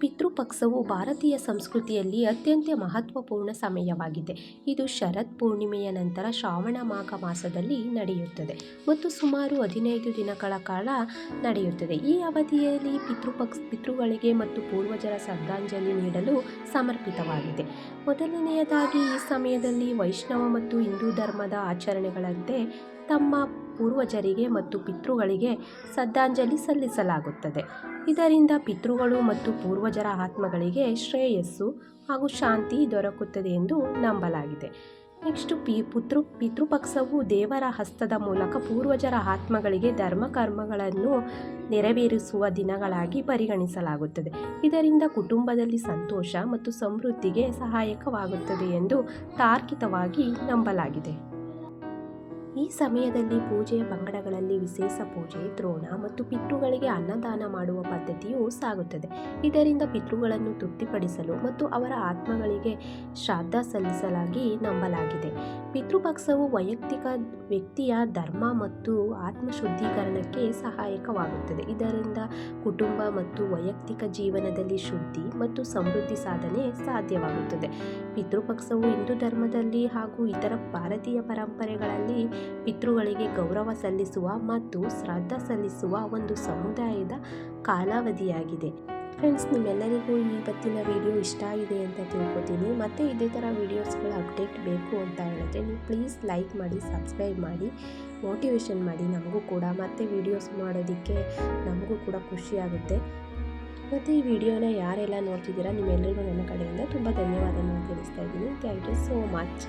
ಪಿತೃಪಕ್ಷವು ಭಾರತೀಯ ಸಂಸ್ಕೃತಿಯಲ್ಲಿ ಅತ್ಯಂತ ಮಹತ್ವಪೂರ್ಣ ಸಮಯವಾಗಿದೆ. ಇದು ಶರತ್ ಪೂರ್ಣಿಮೆಯ ನಂತರ ಶ್ರಾವಣ ಮಾಘ ಮಾಸದಲ್ಲಿ ನಡೆಯುತ್ತದೆ ಮತ್ತು ಸುಮಾರು ಹದಿನೈದು ದಿನಗಳ ಕಾಲ ನಡೆಯುತ್ತದೆ. ಈ ಅವಧಿಯಲ್ಲಿ ಪಿತೃಪಕ್ಷ, ಪಿತೃಗಳಿಗೆ ಮತ್ತು ಪೂರ್ವಜರ ಶ್ರದ್ಧಾಂಜಲಿ ನೀಡಲು ಸಮರ್ಪಿತವಾಗಿದೆ. ಮೊದಲನೆಯದಾಗಿ ಈ ಸಮಯದಲ್ಲಿ ವೈಷ್ಣವ ಮತ್ತು ಹಿಂದೂ ಧರ್ಮದ ಆಚರಣೆಗಳಂತೆ ತಮ್ಮ ಪೂರ್ವಜರಿಗೆ ಮತ್ತು ಪಿತೃಗಳಿಗೆ ಶ್ರದ್ಧಾಂಜಲಿ ಸಲ್ಲಿಸಲಾಗುತ್ತದೆ. ಇದರಿಂದ ಪಿತೃಗಳು ಮತ್ತು ಪೂರ್ವಜರ ಆತ್ಮಗಳಿಗೆ ಶ್ರೇಯಸ್ಸು ಹಾಗೂ ಶಾಂತಿ ದೊರಕುತ್ತದೆ ಎಂದು ನಂಬಲಾಗಿದೆ. ನೆಕ್ಸ್ಟ್ ಪಿ ಪುತೃ ಪಿತೃಪಕ್ಷವು ದೇವರ ಹಸ್ತದ ಮೂಲಕ ಪೂರ್ವಜರ ಆತ್ಮಗಳಿಗೆ ಧರ್ಮ ಕರ್ಮಗಳನ್ನು ನೆರವೇರಿಸುವ ದಿನಗಳಾಗಿ ಪರಿಗಣಿಸಲಾಗುತ್ತದೆ. ಇದರಿಂದ ಕುಟುಂಬದಲ್ಲಿ ಸಂತೋಷ ಮತ್ತು ಸಮೃದ್ಧಿಗೆ ಸಹಾಯಕವಾಗುತ್ತದೆ ಎಂದು ತಾರ್ಕಿಕವಾಗಿ ನಂಬಲಾಗಿದೆ. ಈ ಸಮಯದಲ್ಲಿ ಪೂಜೆಯ ಪಂಗಡಗಳಲ್ಲಿ ವಿಶೇಷ ಪೂಜೆ, ದ್ರೋಣ ಮತ್ತು ಪಿತೃಗಳಿಗೆ ಅನ್ನದಾನ ಮಾಡುವ ಪದ್ಧತಿಯು ಸಾಗುತ್ತದೆ. ಇದರಿಂದ ಪಿತೃಗಳನ್ನು ತೃಪ್ತಿಪಡಿಸಲು ಮತ್ತು ಅವರ ಆತ್ಮಗಳಿಗೆ ಶ್ರಾದ್ದ ಸಲ್ಲಿಸಲಾಗಿ ನಂಬಲಾಗಿದೆ. ಪಿತೃಪಕ್ಷವು ವೈಯಕ್ತಿಕ ವ್ಯಕ್ತಿಯ ಧರ್ಮ ಮತ್ತು ಆತ್ಮ ಶುದ್ಧೀಕರಣಕ್ಕೆ ಸಹಾಯಕವಾಗುತ್ತದೆ. ಇದರಿಂದ ಕುಟುಂಬ ಮತ್ತು ವೈಯಕ್ತಿಕ ಜೀವನದಲ್ಲಿ ಶುದ್ಧಿ ಮತ್ತು ಸಮೃದ್ಧಿ ಸಾಧನೆ ಸಾಧ್ಯವಾಗುತ್ತದೆ. ಪಿತೃಪಕ್ಷವು ಹಿಂದೂ ಧರ್ಮದಲ್ಲಿ ಹಾಗೂ ಇತರ ಭಾರತೀಯ ಪರಂಪರೆಗಳಲ್ಲಿ ಪಿತೃಗಳಿಗೆ ಗೌರವ ಸಲ್ಲಿಸುವ ಮತ್ತು ಶ್ರಾದ್ದ ಸಲ್ಲಿಸುವ ಒಂದು ಸಮುದಾಯದ ಕಾಲಾವಧಿಯಾಗಿದೆ. ಫ್ರೆಂಡ್ಸ್, ನಿಮ್ಮೆಲ್ಲರಿಗೂ ಇವತ್ತಿನ ವಿಡಿಯೋ ಇಷ್ಟ ಆಗಿದೆ ಅಂತ ತಿಳ್ಕೊತೀನಿ. ಮತ್ತು ಇದೇ ಥರ ವೀಡಿಯೋಸ್ಗಳ ಅಪ್ಡೇಟ್ ಬೇಕು ಅಂತ ಹೇಳಿದ್ರೆ ನೀವು ಪ್ಲೀಸ್ ಲೈಕ್ ಮಾಡಿ, ಸಬ್ಸ್ಕ್ರೈಬ್ ಮಾಡಿ ಮೋಟಿವೇಶನ್ ಮಾಡಿ. ನಮಗೂ ಕೂಡ ಮತ್ತೆ ವೀಡಿಯೋಸ್ ಮಾಡೋದಕ್ಕೆ ನಮಗೂ ಕೂಡ ಖುಷಿಯಾಗುತ್ತೆ ಮತ್ತು ಈ ವಿಡಿಯೋನ ಯಾರೆಲ್ಲ ನೋಡ್ತಿದ್ದೀರಾ, ನಿಮ್ಮೆಲ್ಲರಿಗೂ ನನ್ನ ಕಡೆಯಿಂದ ತುಂಬ ಧನ್ಯವಾದವನ್ನು ತಿಳಿಸ್ತಾ ಇದ್ದೀನಿ. Thank you so much.